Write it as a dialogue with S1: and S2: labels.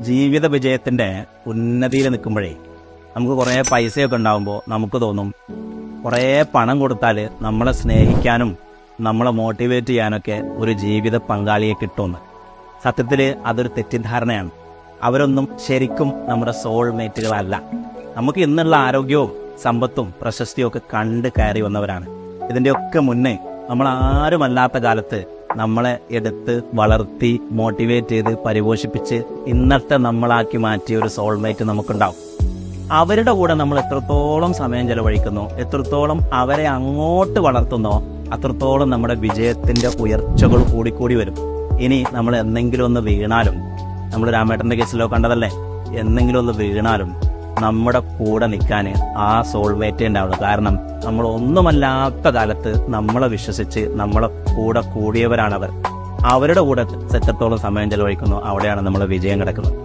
S1: ജീവിത വിജയത്തിന്റെ ഉന്നതിയിൽ നിൽക്കുമ്പോഴേ നമുക്ക് കുറേ പൈസയൊക്കെ ഉണ്ടാകുമ്പോൾ നമുക്ക് തോന്നും കുറേ പണം കൊടുത്താൽ നമ്മളെ സ്നേഹിക്കാനും നമ്മളെ മോട്ടിവേറ്റ് ചെയ്യാനൊക്കെ ഒരു ജീവിത പങ്കാളിയെ കിട്ടുമെന്ന്. സത്യത്തിൽ അതൊരു തെറ്റിദ്ധാരണയാണ്. അവരൊന്നും ശരിക്കും നമ്മുടെ സോൾമേറ്റുകളല്ല. നമുക്ക് ഇന്നുള്ള ആരോഗ്യവും സമ്പത്തും പ്രശസ്തിയും ഒക്കെ കണ്ട് കയറി വന്നവരാണ്. ഇതിന്റെയൊക്കെ മുന്നേ നമ്മൾ ആരുമല്ലാത്ത കാലത്ത് നമ്മളെ എടുത്ത് വളർത്തി മോട്ടിവേറ്റ് ചെയ്ത് പരിപോഷിപ്പിച്ച് ഇന്നത്തെ നമ്മളാക്കി മാറ്റിയ ഒരു സോൾമേറ്റ് നമുക്കുണ്ടാവും. അവരുടെ കൂടെ നമ്മൾ എത്രത്തോളം സമയം ചെലവഴിക്കുന്നു എത്രത്തോളം അവരെ അങ്ങോട്ട് വളർത്തുന്നോ അത്രത്തോളം നമ്മുടെ വിജയത്തിന്റെ ഉയർച്ചകൾ കൂടിക്കൂടി വരും. ഇനി നമ്മൾ എന്തെങ്കിലും ഒന്ന് വീണാലും നമ്മൾ രാമേട്ടന്റെ കേസിലോ കണ്ടതല്ലേ? എന്തെങ്കിലും ഒന്ന് വീണാലും നമ്മുടെ കൂടെ നിൽക്കാൻ ആ സോൾമേറ്റേ ഉണ്ടാവുള്ളൂ. കാരണം നമ്മൾ ഒന്നുമല്ലാത്ത കാലത്ത് നമ്മളെ വിശ്വസിച്ച് നമ്മളെ കൂടെ കൂടിയവരാണവർ. അവരുടെ കൂടെ എത്രത്തോളം സമയം ചെലവഴിക്കുന്നു അവിടെയാണ് നമ്മൾ വിജയം കിടക്കുന്നത്.